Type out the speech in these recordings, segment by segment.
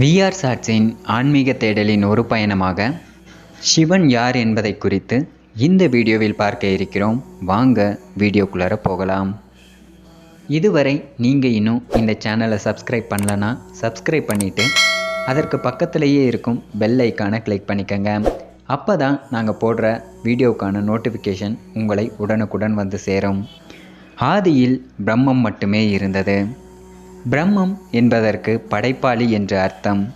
VR சாட்ஸின் ஆன்மீக தேடலின் ஒரு பயணமாக சிவன் யார் என்பதை குறித்து இந்த வீடியோவில் பார்க்க இருக்கிறோம். வாங்க வீடியோக்குள்ளார போகலாம். இதுவரை நீங்கள் இன்னும் இந்த சேனலை சப்ஸ்கிரைப் பண்ணலன்னா சப்ஸ்கிரைப் பண்ணிவிட்டு அதற்கு பக்கத்திலேயே இருக்கும் பெல் ஐக்கானை கிளிக் பண்ணிக்கோங்க. அப்போ தான் நாங்கள் போடுற வீடியோக்கான நோட்டிஃபிகேஷன் உங்களை உடனுக்குடன் வந்து சேரும். ஆதியில் பிரம்மம் மட்டுமே இருந்தது. பிரம்மம் என்பதற்கு படைப்பாளி என்று அர்த்தம்.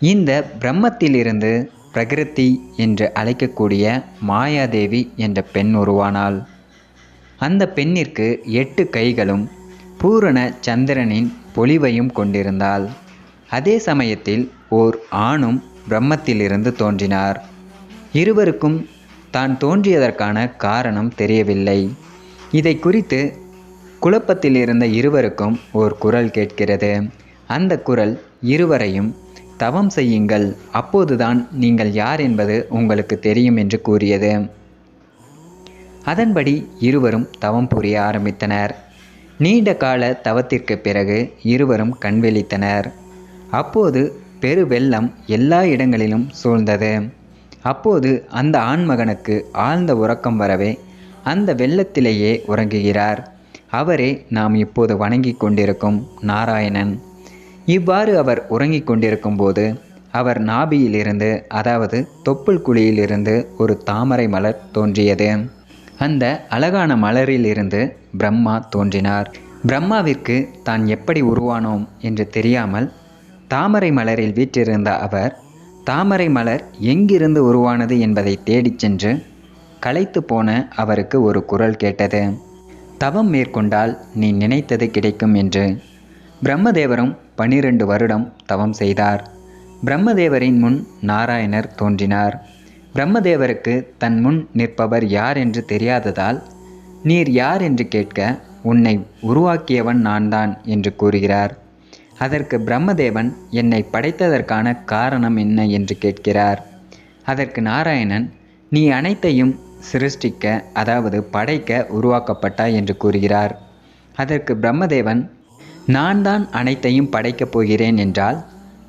இந்த பிரம்மத்திலிருந்து பிரகிருதி என்று அழைக்கக்கூடிய மாயாதேவி என்ற பெண் உருவானாள். அந்த பெண்ணிற்கு எட்டு கைகளும் பூரண சந்திரனின் பொலிவையும் கொண்டிருந்தாள். அதே சமயத்தில் ஓர் ஆணும் பிரம்மத்திலிருந்து தோன்றினார். இருவருக்கும் தான் தோன்றியதற்கான காரணம் தெரியவில்லை. இதை குறித்து குழப்பத்தில் இருந்த இருவருக்கும் ஓர் குரல் கேட்கிறது. அந்த குரல் இருவரையும் தவம் செய்யுங்கள். அப்போதுதான் நீங்கள் யார் என்பது உங்களுக்கு தெரியும் என்று கூறியது. அதன்படி இருவரும் தவம் புரிய ஆரம்பித்தனர். நீண்ட கால தவத்திற்கு பிறகு இருவரும் கண்விழித்தனர் அப்போது பெரு வெள்ளம் எல்லா இடங்களிலும் சூழ்ந்தது. அப்போது அந்த ஆண்மகனுக்கு ஆழ்ந்த உறக்கம் வரவே அந்த வெள்ளத்திலேயே உறங்குகிறார். அவரே நாம் இப்போது வணங்கி கொண்டிருக்கும் நாராயணன். இவ்வாறு அவர் உறங்கிக் கொண்டிருக்கும் போது அவர் நாபியிலிருந்து அதாவது தொப்புள் குழியிலிருந்து ஒரு தாமரை மலர் தோன்றியது. அந்த அழகான மலரிலிருந்து பிரம்மா தோன்றினார். பிரம்மாவிற்கு தான் எப்படி உருவானோம் என்று தெரியாமல் தாமரை மலரில் வீற்றிருந்த அவர் தாமரை மலர் எங்கிருந்து உருவானது என்பதை தேடிச் சென்று களைத்து போன அவருக்கு ஒரு குரல் கேட்டது. தவம் மேற்கொண்டால் நீ நினைத்தது கிடைக்கும் என்று. பிரம்மதேவரும் பனிரெண்டு வருடம் தவம் செய்தார். பிரம்மதேவரின் முன் நாராயணர் தோன்றினார். பிரம்மதேவருக்கு தன் முன் நிற்பவர் யார் என்று தெரியாததால் நீர் யார் என்று கேட்க உன்னை உருவாக்கியவன் நான்தான் என்று கூறுகிறார். அதற்கு பிரம்மதேவன் என்னை படைத்ததற்கான காரணம் என்ன? என்று கேட்கிறார். அதற்கு நாராயணன் நீ அனைத்தையும் சிருஷ்டிக்க அதாவது படைக்க உருவாக்கப்பட்டாய் என்று கூறுகிறார். அதற்கு பிரம்மதேவன் நான் தான் அனைத்தையும் படைக்கப் போகிறேன் என்றால்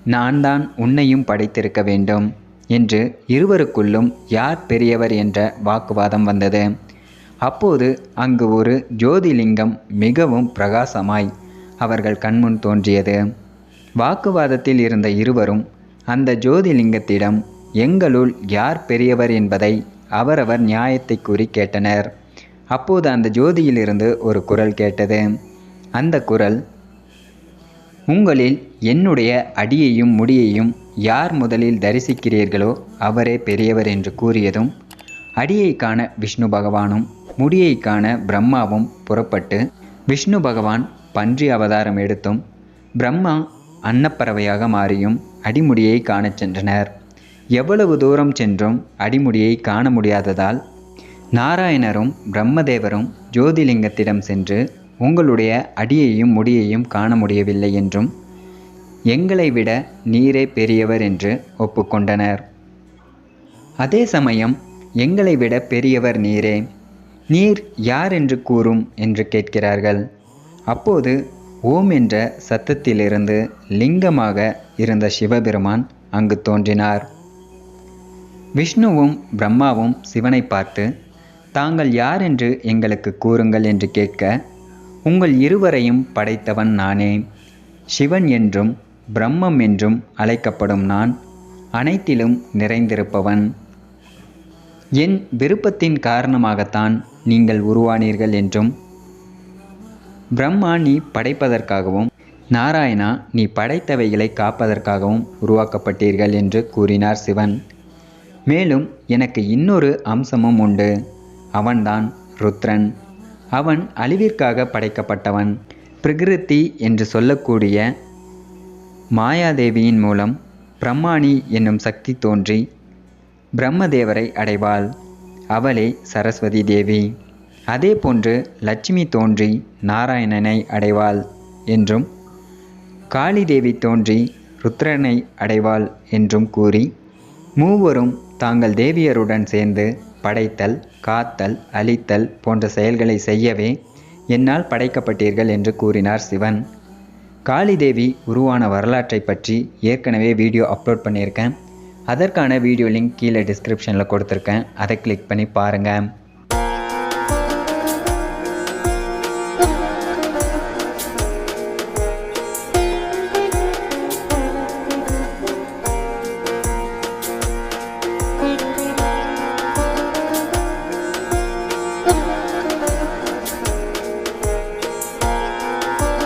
நான் தான் உன்னையும் படைத்திருக்க வேண்டும் என்று இருவருக்குள்ளும் யார் பெரியவர் என்ற வாக்குவாதம் வந்தது. அப்போது அங்கு ஒரு ஜோதிலிங்கம் மிகவும் பிரகாசமாய் அவர்கள் கண்முன் தோன்றியது. வாக்குவாதத்தில் இருந்த இருவரும் அந்த ஜோதிலிங்கத்திடம் எங்களுள் யார் பெரியவர் என்பதை அவரவர் நியாயத்தை கூறி கேட்டனர். அப்போது அந்த ஜோதியிலிருந்து ஒரு குரல் கேட்டது. அந்த குரல் உங்களில் என்னுடைய அடியையும் முடியையும் யார் முதலில் தரிசிக்கிறீர்களோ அவரே பெரியவர் என்று கூறியதும் அடியை காண விஷ்ணு பகவானும் முடியை காண பிரம்மாவும் புறப்பட்டு விஷ்ணு பகவான் பன்றி அவதாரம் எடுத்தும் பிரம்மா அன்னப்பறவையாக மாறியும் அடிமுடியை காணச் சென்றனர். எவ்வளவு தூரம் சென்றும் அடிமுடியை காண முடியாததால் நாராயணரும் பிரம்மதேவரும் ஜோதிலிங்கத்திடம் சென்று உங்களுடைய அடியையும் முடியையும் காண முடியவில்லை என்றும் எங்களை விட நீரே பெரியவர் என்று ஒப்புக்கொண்டனர். அதே சமயம் எங்களை விட பெரியவர் நீரே நீர் யார் என்று கூறும் என்று கேட்கிறார்கள். அப்போது ஓம் என்ற சத்தத்திலிருந்து லிங்கமாக இருந்த சிவபெருமான் அங்கு தோன்றினார். விஷ்ணுவும் பிரம்மாவும் சிவனை பார்த்து தாங்கள் யார் என்று எங்களுக்கு கூறுங்கள் என்று கேட்க உங்கள் இருவரையும் படைத்தவன் நானே. சிவன் என்றும் பிரம்மம் என்றும் அழைக்கப்படும் நான் அனைத்திலும் நிறைந்திருப்பவன். என் விருப்பத்தின் காரணமாகத்தான் நீங்கள் உருவானீர்கள் என்றும் பிரம்மா நீ படைப்பதற்காகவும் நாராயணா நீ படைத்தவைகளை காப்பதற்காகவும் உருவாக்கப்பட்டீர்கள் என்று கூறினார் சிவன். மேலும் எனக்கு இன்னொரு அம்சமும் உண்டு. அவன்தான் ருத்ரன். அவன் அழிவிற்காக படைக்கப்பட்டவன். பிரகிருதி என்று சொல்லக்கூடிய மாயாதேவியின் மூலம் பிரம்மாணி என்னும் சக்தி தோன்றி பிரம்மதேவரை அடைவாள். அவளே சரஸ்வதி தேவி. அதே போன்று லட்சுமி தோன்றி நாராயணனை அடைவாள் என்றும் காளி தேவி தோன்றி ருத்ரனை அடைவாள் என்றும் கூறி மூவரும் தாங்கள் தேவியருடன் சேர்ந்து படைத்தல் காத்தல் அழித்தல் போன்ற செயல்களை செய்யவே என்னால் படைக்கப்பட்டீர்கள் என்று கூறினார் சிவன். காளிதேவி உருவான வரலாற்றை பற்றி ஏற்கனவே வீடியோ அப்லோட் பண்ணியிருக்கேன். அதற்கான வீடியோ லிங்க் கீழே டிஸ்கிரிப்ஷனில் கொடுத்துருக்கேன். அதை கிளிக் பண்ணி பாருங்கள்